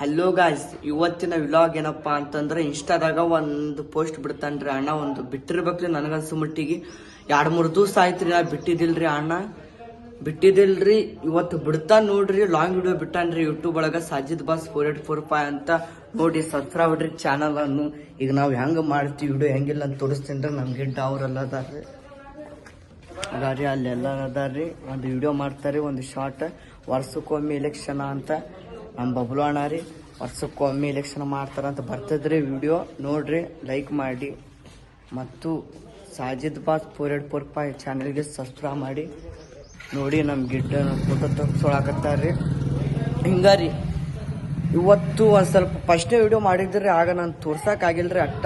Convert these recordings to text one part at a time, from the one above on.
Hello guys ಇವತ್ತಿನ vlog ಏನಪ್ಪ ಅಂತಂದ್ರೆ ಇನ್ಸ್ಟಾದಾಗ ಒಂದು ಪೋಸ್ಟ್ ಬಿಡ್ತಾನ್ರಿ ಅಣ್ಣ. ಒಂದು ಬಿಟ್ಟಿರ್ಬೇಕ್ರಿ ನನಗನ್ಸು ಮಟ್ಟಿಗೆ. ಎರಡು ಮೂರು ದಿವಸ ಆಯ್ತ್ರಿ ನಾ ಬಿಟ್ಟಿದ್ದಿಲ್ರಿ ಅಣ್ಣ. ಬಿಟ್ಟಿದ್ದಿಲ್ರಿ. ಇವತ್ತು ಬಿಡ್ತಾನ ನೋಡ್ರಿ. ಲಾಂಗ್ ವಿಡಿಯೋ ಬಿಟ್ಟಾನ್ರಿ ಯೂಟ್ಯೂಬ್ ಒಳಗ. Sajid boss four eight four five ಅಂತ ನೋಡಿ ಸಬ್ಸ್ಕ್ರೈಬ್ ಮಾಡ್ರಿ ಚಾನಲ್ ಅನ್ನು. ಈಗ ನಾವು ಹೆಂಗೆ ಮಾಡ್ತೀವಿ ವಿಡಿಯೋ ಹೆಂಗಿಲ್ಲ ಅಂತ ತೋರಿಸ್ತೀನಿ ರೀ ನಮಗೆ ಅವ್ರೆಲ್ಲ ಅದಾರ್ರಿ. ಅದಾರಿ ಅಲ್ಲೆಲ್ಲ ಅದಾರ್ರಿ. ಒಂದು ವಿಡಿಯೋ ಮಾಡ್ತಾರೆ ಒಂದು ಶಾರ್ಟ್ ವರ್ಷಕ್ಕೊಮ್ಮೆ ಇಲೆಕ್ಷನ್ ಅಂತ. ನಮ್ಮ ಬಬ್ಲು ಅಣ್ಣ ರೀ, ವರ್ಷಕ್ಕೊಮ್ಮೆ ಇಲೆಕ್ಷನ್ ಮಾಡ್ತಾರ ಅಂತ ಬರ್ತದ್ರಿ ವಿಡಿಯೋ ನೋಡ್ರಿ ಲೈಕ್ ಮಾಡಿ. ಮತ್ತು Sajid boss four eight four five ಚಾನಲ್ಗೆ ಸಬ್ಸ್ಕ್ರೈಬ್ ಮಾಡಿ. ನೋಡಿ ನಮ್ಮ ಗಿಡ್ಡ ಫೋಟೋ ತೆಗ್ಸೊಳಕತ್ತಾರ್ರಿ ಹಿಂಗಾರಿ ಇವತ್ತು ಒಂದು ಸ್ವಲ್ಪ ಫಸ್ಟೇ ವಿಡಿಯೋ ಮಾಡಿದ್ರಿ, ಆಗ ನಾನು ತೋರ್ಸಕ್ಕಾಗಿಲ್ರಿ ಅಟ್ಟ.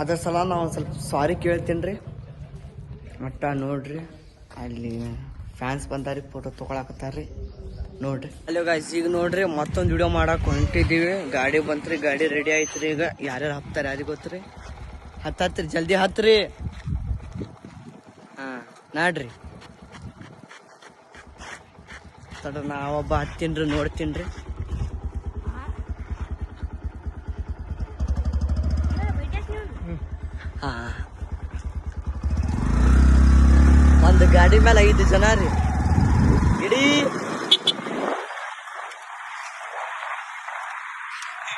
ಅದ್ರ ಸಲ ನಾವು ಒಂದು ಸ್ವಲ್ಪ ಸಾರಿ ಕೇಳ್ತೀನಿ ರೀ ಅಟ್ಟ ನೋಡ್ರಿ, ಅಲ್ಲಿ ಫ್ಯಾನ್ಸ್ ಬಂದಾರಿ ಫೋಟೋ ತೊಗೊಳಕತ್ತಾರ್ರಿ. ನೋಡ್ರಿ. ಅಲ್ಲೋ ಗಾಯ್ಸ್ ಈಗ ನೋಡ್ರಿ ಮತ್ತೊಂದು ವಿಡಿಯೋ ಮಾಡಕ್ ಹೊಂಟಿದೀವಿ ಗಾಡಿ ಬಂತ್ರಿ ಗಾಡಿ ರೆಡಿ ಆಯ್ತ್ರಿ ಈಗ. ಯಾರ್ಯಾರು ಹತ್ತಾರೆ ಯಾರಿಗೆ ಗೊತ್ತ್ರಿ? ಹತ್ತತ್ರಿ ಜಲ್ದಿ ಹತ್ರಿ. ಹಾ. ನಾಡ್ರಿ. ತಡ ನಾವೊಬ್ಬ ಹತ್ತೀನ್ರಿ ನೋಡ್ತೀನ್ರಿ. ಹಾ. ಒಂದು ಗಾಡಿ ಮೇಲೆ ಐದು ಜನ ರೀ.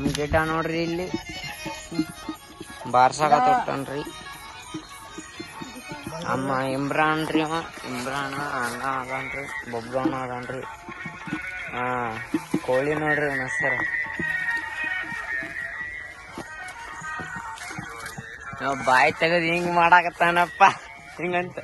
ನಮ್ಮ ಗಿಡ್ಡ ನೋಡ್ರಿ ಇಲ್ಲಿ. ಬಾರ್ಸಾಗ ತೊಟ್ಟನ್ರಿ. ಅಮ್ಮ ಇಮ್ರಾನ್ ರೀ ಅಮ್ಮ ಇಮ್ರಾನ ಅಣ್ಣ ಆಗನ್ರಿ ಬೊಬ್ಬನ ಆಗನ್ರಿ ಹಾ, ಕೋಳಿ ನೋಡ್ರಿ ಸರ್ ಬಾಯಿ ತೆಗೆದು ಹಿಂಗ್ ಮಾಡಾಕತ್ತಾನಪ್ಪ. ಹಿಂಗಂತ.